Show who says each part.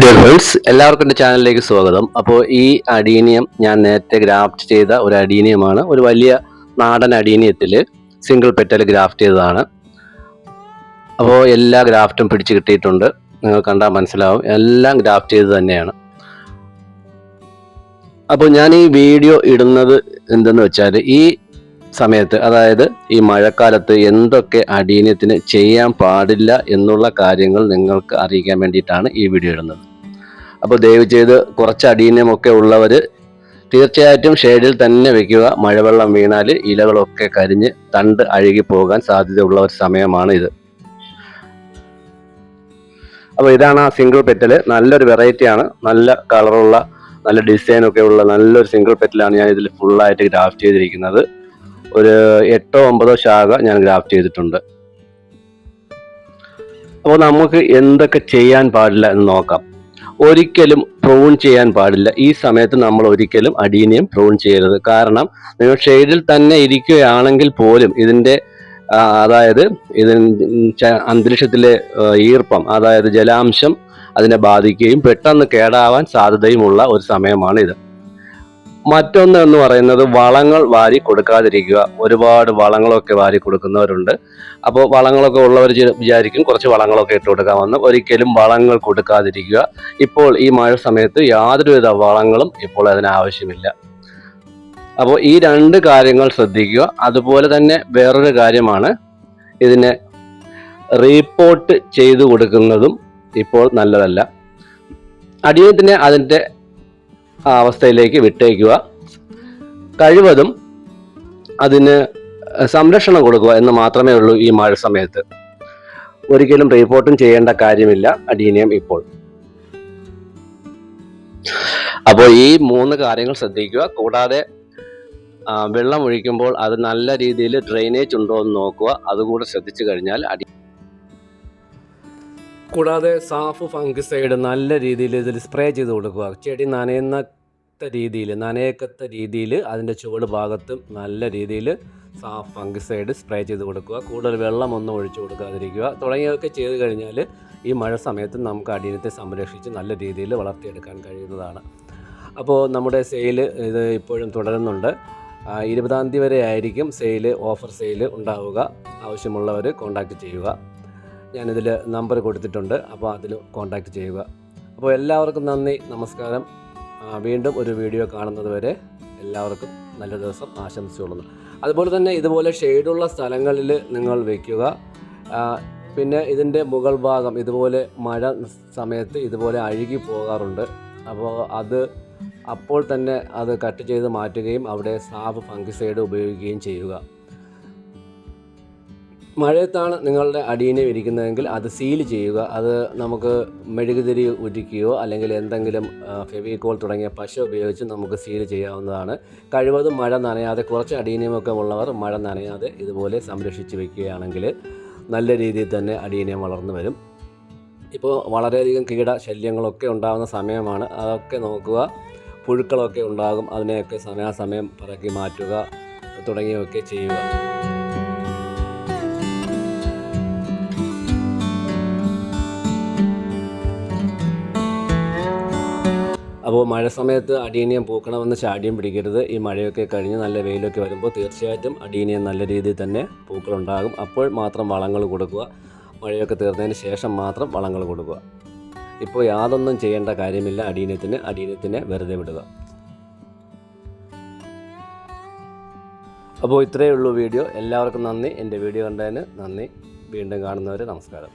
Speaker 1: Dear എല്ലാവർക്കും എന്റെ ചാനലിലേക്ക് സ്വാഗതം. അപ്പോൾ ഈ അഡീനിയം ഞാൻ നേരത്തെ ഗ്രാഫ്റ്റ് ചെയ്ത ഒരു അഡീനിയമാണ് ഒരു വലിയ നാടൻ അഡീനിയത്തിൽ സിംഗിൾ പെറ്റൽ ഗ്രാഫ്റ്റ് ചെയ്തതാണ്. അപ്പോൾ എല്ലാ ഗ്രാഫ്റ്റും പിടിച്ച് കിട്ടിയിട്ടുണ്ട്. നിങ്ങൾ കണ്ടാൽ മനസ്സിലാവും. എല്ലാം ഗ്രാഫ്റ്റ് ചെയ്ത് തന്നെയാണ്. അപ്പോൾ ഞാൻ ഈ വീഡിയോ ഇടുന്നത് എന്തെന്ന് വെച്ചാൽ ഈ സമയത്ത് അതായത് ഈ മഴക്കാലത്ത് എന്തൊക്കെ അടീനത്തിന് ചെയ്യാൻ പാടില്ല എന്നുള്ള കാര്യങ്ങൾ നിങ്ങൾക്ക് അറിയിക്കാൻ വേണ്ടിയിട്ടാണ് ഈ വീഡിയോ ഇടുന്നത്. അപ്പോൾ ദയവ് ചെയ്ത് കുറച്ച് അടീന്യമൊക്കെ ഉള്ളവർ തീർച്ചയായിട്ടും ഷെയ്ഡിൽ തന്നെ വെക്കുക. മഴവെള്ളം വീണാൽ ഇലകളൊക്കെ കരിഞ്ഞ് തണ്ട് അഴുകി പോകാൻ സാധ്യതയുള്ള ഒരു സമയമാണ് ഇത്. അപ്പോൾ ഇതാണ് ആ സിംഗിൾ പെറ്റൽ നല്ലൊരു വെറൈറ്റിയാണ് നല്ല കളറുള്ള നല്ല ഡിസൈൻ ഒക്കെ ഉള്ള നല്ലൊരു സിംഗിൾ പെറ്റലാണ് ഞാൻ ഇതിൽ ഫുള്ളായിട്ട് ഗ്രാഫ്റ്റ് ചെയ്തിരിക്കുന്നത്. ഒരു എട്ടോ ഒമ്പതോ ശാഖ ഞാൻ ഗ്രാഫ്റ്റ് ചെയ്തിട്ടുണ്ട്. അപ്പോൾ നമുക്ക് എന്തൊക്കെ ചെയ്യാൻ പാടില്ല എന്ന് നോക്കാം. ഒരിക്കലും പ്രൂൺ ചെയ്യാൻ പാടില്ല. ഈ സമയത്ത് നമ്മൾ ഒരിക്കലും അടീനിയം പ്രൂൺ ചെയ്യരുത്. കാരണം നിങ്ങൾ ഷെയ്ഡിൽ തന്നെ ഇരിക്കുകയാണെങ്കിൽ പോലും ഇതിന്റെ അതായത് ഇതിന് അന്തരീക്ഷത്തിലെ ഈർപ്പം അതായത് ജലാംശം അതിനെ ബാധിക്കുകയും പെട്ടെന്ന് കേടാവാൻ സാധ്യതയുമുള്ള ഒരു സമയമാണ് ഇത് മറ്റൊന്ന് എന്ന് പറയുന്നത് വളങ്ങൾ വാരി കൊടുക്കാതിരിക്കുക. ഒരുപാട് വളങ്ങളൊക്കെ വാരി കൊടുക്കുന്നവരുണ്ട്. അപ്പോൾ വളങ്ങളൊക്കെ ഉള്ളവർ വിചാരിക്കും കുറച്ച് വളങ്ങളൊക്കെ ഇട്ട് കൊടുക്കാമെന്ന് ഒരിക്കലും വളങ്ങൾ കൊടുക്കാതിരിക്കുക. ഇപ്പോൾ ഈ മഴ സമയത്ത് യാതൊരുവിധ വളങ്ങളും ഇപ്പോൾ അതിനാവശ്യമില്ല അപ്പോൾ ഈ രണ്ട് കാര്യങ്ങൾ ശ്രദ്ധിക്കുക. അതുപോലെ തന്നെ വേറൊരു കാര്യമാണ് ഇതിനെ റീപ്പോർട്ട് ചെയ്തു കൊടുക്കുന്നതും ഇപ്പോൾ നല്ലതല്ല. അടിയത്തിന് അതിന്റെ ആ അവസ്ഥയിലേക്ക് വിട്ടേക്കുക. കഴിവതും അതിന് സംരക്ഷണം കൊടുക്കുക എന്ന് മാത്രമേ ഉള്ളൂ ഈ മഴ സമയത്ത്. ഒരിക്കലും റിപ്പോർട്ടും ചെയ്യേണ്ട കാര്യമില്ല അഡീനിയം ഇപ്പോൾ. അപ്പോൾ ഈ മൂന്ന് കാര്യങ്ങൾ ശ്രദ്ധിക്കുക. കൂടാതെ വെള്ളം ഒഴിക്കുമ്പോൾ അത് നല്ല രീതിയിൽ ഡ്രെയിനേജ് ഉണ്ടോ എന്ന് നോക്കുക. അതുകൂടെ ശ്രദ്ധിച്ചു കഴിഞ്ഞാൽ അടി കൂടാതെ സാഫ് ഫംഗിസൈഡ് നല്ല രീതിയിൽ ഇതിൽ സ്പ്രേ ചെയ്ത് കൊടുക്കുക. ചെടി നനയുന്നത്ത രീതിയിൽ നനയക്കത്ത രീതിയിൽ അതിന്റെ ചുവട് ഭാഗത്തും നല്ല രീതിയിൽ സാ ഫംഗിസൈഡ് സ്പ്രേ ചെയ്ത് കൊടുക്കുക. കൂടുതൽ വെള്ളം ഒന്നും ഒഴിച്ചു കൊടുക്കാതിരിക്കുക. തുടങ്ങിയതൊക്കെ ചെയ്ത് കഴിഞ്ഞാൽ ഈ മഴ സമയത്ത് നമുക്ക് അടിയനത്തെ സംരക്ഷിച്ച് നല്ല രീതിയിൽ വളർത്തിയെടുക്കാൻ കഴിയുന്നതാണ്. അപ്പോൾ നമ്മുടെ സെയിൽ ഇത് ഇപ്പോഴും തുടരുന്നുണ്ട്. ഇരുപതാം തീയതി വരെ ആയിരിക്കും സെയിൽ ഓഫർ സെയിൽ ഉണ്ടാവുക. ആവശ്യമുള്ളവർ കോൺടാക്റ്റ് ചെയ്യുക. ഞാനിതിൽ നമ്പർ കൊടുത്തിട്ടുണ്ട്. അപ്പോൾ അതിൽ കോൺടാക്റ്റ് ചെയ്യുക. അപ്പോൾ എല്ലാവർക്കും നന്ദി നമസ്കാരം. വീണ്ടും ഒരു വീഡിയോ കാണുന്നത് വരെ എല്ലാവർക്കും നല്ല ദിവസം ആശംസിച്ചുകൊള്ളുന്നു. അതുപോലെ തന്നെ ഇതുപോലെ ഷെയ്ഡുള്ള സ്ഥലങ്ങളിൽ നിങ്ങൾ വയ്ക്കുക പിന്നെ ഇതിന്റെ മുകൾ ഭാഗം ഇതുപോലെ മഴ സമയത്ത് ഇതുപോലെ അഴുകി പോകാറുണ്ട്. അപ്പോൾ അത് അപ്പോൾ തന്നെ അത് കട്ട് ചെയ്ത് മാറ്റുകയും അവിടെ സാഫ് ഫംഗിസൈഡ് ഉപയോഗിക്കുകയും ചെയ്യുക. മഴയത്താണ് നിങ്ങളുടെ അടീനെ വിരിക്കുന്നതെങ്കിൽ അത് സീൽ ചെയ്യുക. അത് നമുക്ക് മെഴുകുതിരി ഉരുക്കുകയോ അല്ലെങ്കിൽ എന്തെങ്കിലും ഫെവിക്കോൾ തുടങ്ങിയ പശ ഉപയോഗിച്ച് നമുക്ക് സീൽ ചെയ്യാവുന്നതാണ്. കഴിവതും മഴ നനയാതെ കുറച്ച് അടീനിയമൊക്കെ ഉള്ളവർ മഴ നനയാതെ ഇതുപോലെ സംരക്ഷിച്ച് വയ്ക്കുകയാണെങ്കിൽ നല്ല രീതിയിൽ തന്നെ അടീനയം വളർന്നു വരും. ഇപ്പോൾ വളരെയധികം കീട ശല്യങ്ങളൊക്കെ ഉണ്ടാകുന്ന സമയമാണ്. അതൊക്കെ നോക്കുക. പുഴുക്കളൊക്കെ ഉണ്ടാകും. അതിനെയൊക്കെ സമയാസമയം പറക്കി മാറ്റുക. തുടങ്ങിയൊക്കെ ചെയ്യുക. അപ്പോൾ മഴ സമയത്ത് അടീനിയം പൂക്കണമെന്ന് ചാടിയും പിടിക്കരുത്. ഈ മഴയൊക്കെ കഴിഞ്ഞ് നല്ല വെയിലൊക്കെ വരുമ്പോൾ തീർച്ചയായിട്ടും അടീനിയം നല്ല രീതിയിൽ തന്നെ പൂക്കളുണ്ടാകും. അപ്പോൾ മാത്രം വളങ്ങൾ കൊടുക്കുക. മഴയൊക്കെ തീർന്നതിന് ശേഷം മാത്രം വളങ്ങൾ കൊടുക്കുക. ഇപ്പോൾ യാതൊന്നും ചെയ്യേണ്ട കാര്യമില്ല. അടീനത്തിന് അടീനത്തിനെ വെറുതെ വിടുക. അപ്പോൾ ഇത്രയേ ഉള്ളൂ വീഡിയോ. എല്ലാവർക്കും നന്ദി. എന്റെ വീഡിയോ കണ്ടതിന് നന്ദി. വീണ്ടും കാണുന്നവർ നമസ്കാരം.